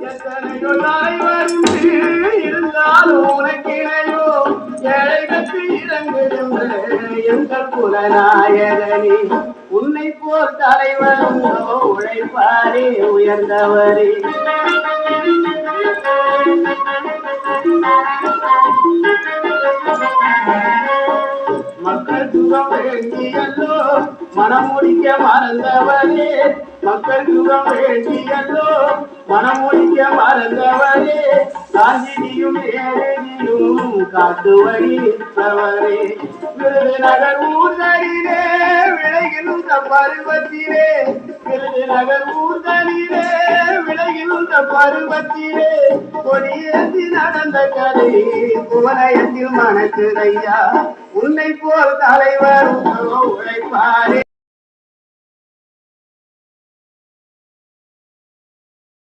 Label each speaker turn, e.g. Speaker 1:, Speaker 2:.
Speaker 1: எத்தனையோ தலைவர் உண்டு, இருந்தாலும் உனக்கிணையோ ஏழைகளுக்கு இறங்குகின்ற எங்கள் குலநாயகனே உன்னை போல் தலைவர் உழைப்பாரே உயர்ந்தவரே. மக்கள் சுகம் மனம் மறந்தவரே மக்கள் சுகம் வேண்டியல்லோ மனம் முடிக்க மறந்தவரே காந்தினியும் நேரடியும் காட்டு வழி நிற்பவரே விருதுநகர் ஊர்தலிலே விளைகின்ற பருவத்திலே. விருதுநகர் ஊர்தலிலே விளைகின்ற பருவத்திலே. கொடியேந்தி நடந்த கதை புவனயத்தில் மணக்குதையா உன்னை போல் தலைவர் உழைப்பாரே.